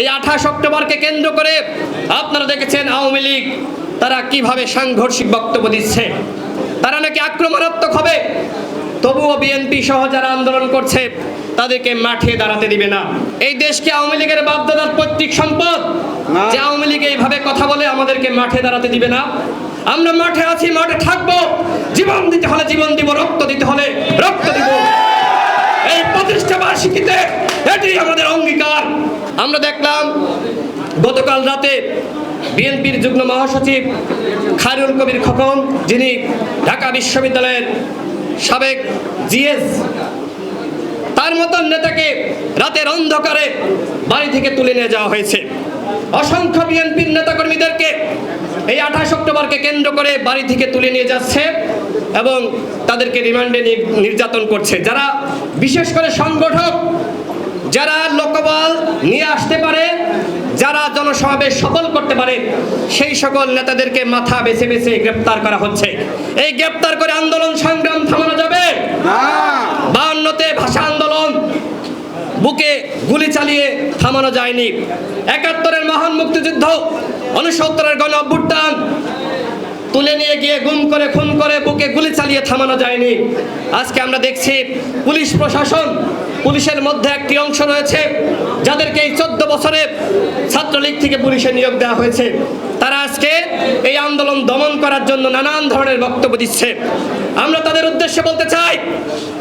এই আঠাশ অক্টোবরকে কেন্দ্র করে আপনারা দেখেছেন আওয়ামী লীগ তারা কীভাবে সাংঘর্ষিক বক্তব্য দিচ্ছে? তারা নাকি আক্রমণাত্মক হবে? তবুও বিএনপি সহ যারা আন্দোলন করছে তাদেরকে মাঠে দাঁড়াতে দিবে না। এই দেশকে আওয়ামী লীগের বাপদাদার পৈতৃক সম্পদ? যে আওয়ামী লীগ এইভাবে কথা বলে আমাদেরকে মাঠে দাঁড়াতে দিবে না? আমরা মাঠে আছি মাঠে থাকব। জীবন দিতে হলে জীবন দিব রক্ত দিতে হলে রক্ত দিব। এই প্রতিষ্ঠা বার্ষিকীতে এটি আমাদের অঙ্গীকার। আমরা দেখলাম গতকাল রাতে বিএনপির যুগ্ম মহাসচিব খায়রুল কবির খোকন, যিনি ঢাকা বিশ্ববিদ্যালয়ের সাবেক জিএস, তার মতন নেতাকে রাতের অন্ধকারে বাড়ি থেকে তুলে নিয়ে যাওয়া হয়েছে। অসংখ্য বিএনপির নেতাকর্মীদেরকে এই আঠাশ অক্টোবরকে কেন্দ্র করে বাড়ি থেকে তুলে নিয়ে যাচ্ছে এবং তাদেরকে রিমান্ডে নির্যাতন করছে। যারা বিশেষ করে সংগঠক যারা লোকবল নিয়ে আসতে পারে যারা জনসমাবেশ সফল করতে পারে সেই সকল নেতাদেরকে মাথা বেছে বেছে গ্রেপ্তার করা হচ্ছে। এই গ্রেপ্তার করে আন্দোলন সংগ্রাম থামানো যাবে। না। বায়ান্নতে ভাষা আন্দোলন বুকে গুলি চালিয়ে থামানো যায়নি। একাত্তরের মহান মুক্তিযুদ্ধ উনসত্তরের গণ অভ্যুত্থান তুলে নিয়ে গিয়ে গুম করে, খুন করে, বুকে গুলি চালিয়ে থামানো যায়নি। আজকে আমরা দেখছি পুলিশ প্রশাসন, পুলিশের মধ্যে একটি অংশ রয়েছে, যাদেরকে এই চোদ্দ বছরে ছাত্রলীগ থেকে পুলিশে নিয়োগ দেওয়া হয়েছে। তারা আজকে এই আন্দোলন দমন করার জন্য নানান ধরনের বক্তব্য দিচ্ছে। আমরা তাদের উদ্দেশ্যে বলতে চাই,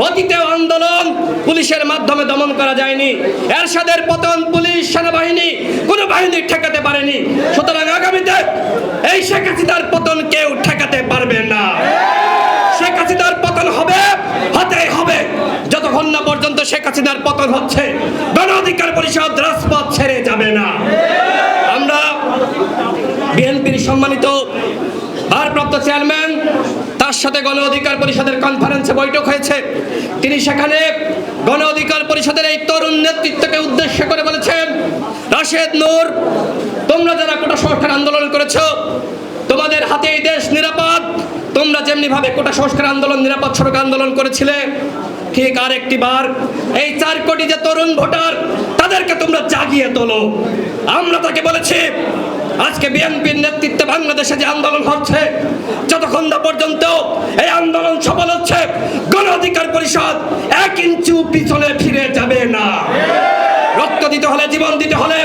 অতীতেও আন্দোলন পুলিশের মাধ্যমে দমন করা যায়নি। এরশাদের পতন পুলিশ সেনাবাহিনী কোনো বাহিনী ঠেকাতে পারেনি। সুতরাং আগামীতে এই শেখ হাসিনার পতন কেউ ঠেকাতে পারবে না। শেখ হাসিনার পতন হবে হতেই হবে। যতক্ষণ না পর্যন্ত শেখ হাসিনার পতন হচ্ছে গণ অধিকার পরিষদ রাজপথ ছেড়ে যাবে না। আমরা বিএনপির সম্মানিত ভারপ্রাপ্ত চেয়ারম্যান, তার সাথে গণ অধিকার পরিষদের কনফারেন্সে বৈঠক হয়েছে। তিনি সেখানে গণ অধিকার পরিষদের এই তরুণ নেতৃত্বকে উদ্দেশ্য রাশেদ নূর, তোমরা যারা কোটা সংস্কার আন্দোলন করেছ, তোমাদের হাতে এই দেশ নিরাপদ। তোমরা যেমনি ভাবে কোটা সংস্কার আন্দোলন, নিরাপদ সড়ক আন্দোলন করেছিলে, ঠিক আর একটি বার, এই চার কোটি যে তরুণ ভোটার, তাদেরকে তোমরা জাগিয়ে তোলো। আমরা তাকে বলেছি, আজকে বিএনপির নেতৃত্বে বাংলাদেশে যে আন্দোলন হচ্ছে, যতক্ষণ না পর্যন্ত এই আন্দোলন সফল হচ্ছে গণ অধিকার পরিষদ এক ইঞ্চু পিছনে ফিরে যাবে না রক্ত দিতে হলে জীবন দিতে হলে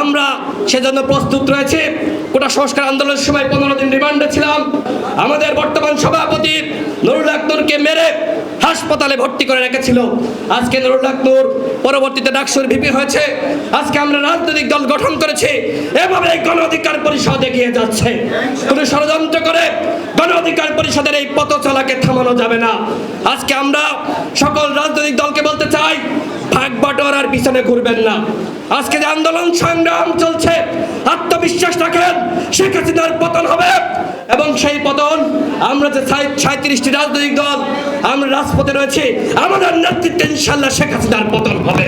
আমরা সেজন্য প্রস্তুত রয়েছে। কোটা সংস্কার আন্দোলনের সময় পনেরো দিন রিমান্ডে ছিলাম। আমাদের বর্তমান সভাপতি নুরুল আকনুরকে মেরে হাসপাতালে ভর্তি করে রেখেছিল। আজকে নুরুল আকনুর পরবর্তীতে ডাকসুর ভিপি হয়েছে। আজকে আমরা রাজনৈতিক দল গঠন করেছি। এভাবে গণ অধিকার পরিষদ এগিয়ে যাচ্ছে। কোনো ষড়যন্ত্র করে গণ অধিকার পরিষদের এই পথ চলাকে থামানো যাবে না। আজকে আমরা সকল রাজনৈতিক দলকে বলতে চাই ভাগ বাটোয়ারার পিছনে ঘুরবেন না। আজকে যে আন্দোলন, সংগ্রাম চলছে, আত্মবিশ্বাস রাখেন, শেখ হাসিনার পতন হবে এবং সেই পতন আমরা যে সাঁত্রিশটি রাজনৈতিক দল, আমরা রাজপথে রয়েছি, আমাদের নেতৃত্বে ইনশাল্লাহ শেখ হাসিনার পতন হবে।